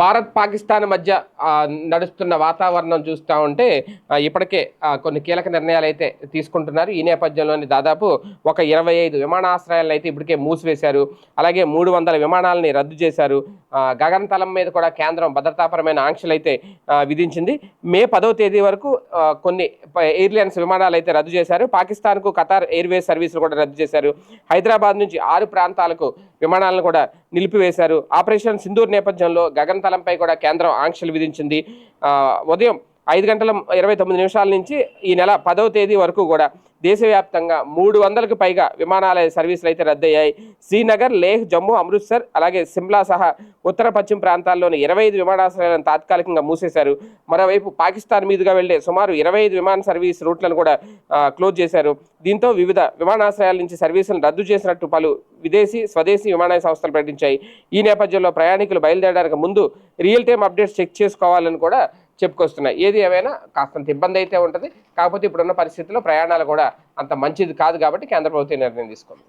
భారత్ పాకిస్తాన్ మధ్య నడుస్తున్న వాతావరణం చూస్తూ ఉంటే ఇప్పటికే కొన్ని కీలక నిర్ణయాలు అయితే తీసుకుంటున్నారు. ఈ నేపథ్యంలోని దాదాపు ఒక ఇరవై ఐదు విమానాశ్రయాలను అయితే ఇప్పటికే మూసివేశారు. అలాగే మూడు వందల విమానాలని రద్దు చేశారు. గగనతలం మీద కూడా కేంద్రం భద్రతాపరమైన ఆంక్షలు అయితే విధించింది. మే పదవ తేదీ వరకు కొన్ని ఎయిర్లైన్స్ విమానాలు అయితే రద్దు చేశారు. పాకిస్తాన్కు ఖతార్ ఎయిర్వేస్ సర్వీసులు కూడా రద్దు చేశారు. హైదరాబాద్ నుంచి ఆరు ప్రాంతాలకు విమానాలను కూడా నిలిపివేశారు. ఆపరేషన్ సింధూర్ నేపథ్యంలో గగనతలంపై కూడా కేంద్రం ఆంక్షలు విధించింది. ఉదయం ఐదు గంటల ఇరవై తొమ్మిది నిమిషాల నుంచి ఈ నెల పదవ తేదీ వరకు కూడా దేశవ్యాప్తంగా మూడు వందలకు పైగా విమానాల సర్వీసులు అయితే రద్దయ్యాయి. శ్రీనగర్ లేహ్ జమ్మూ అమృత్సర్ అలాగే సిమ్లా సహా ఉత్తర పశ్చిమ ప్రాంతాల్లోని ఇరవై ఐదు విమానాశ్రయాలను తాత్కాలికంగా మూసేశారు. మరోవైపు పాకిస్తాన్ మీదుగా వెళ్ళే సుమారు ఇరవై ఐదు విమాన సర్వీస్ రూట్లను కూడా క్లోజ్ చేశారు. దీంతో వివిధ విమానాశ్రయాల నుంచి సర్వీసులను రద్దు చేసినట్టు పలు విదేశీ స్వదేశీ విమానయాన సంస్థలు ప్రకటించాయి. ఈ నేపథ్యంలో ప్రయాణికులు బయలుదేరడానికి ముందు రియల్ టైం అప్డేట్స్ చెక్ చేసుకోవాలని కూడా చెప్పుకొస్తున్నాయి. ఏది ఏమైనా కాస్తంత ఇబ్బంది అయితే ఉంటుంది. కాకపోతే ఇప్పుడున్న పరిస్థితుల్లో ప్రయాణాలు కూడా అంత మంచిది కాదు కాబట్టి కేంద్ర ప్రభుత్వం నిర్ణయం తీసుకుంది.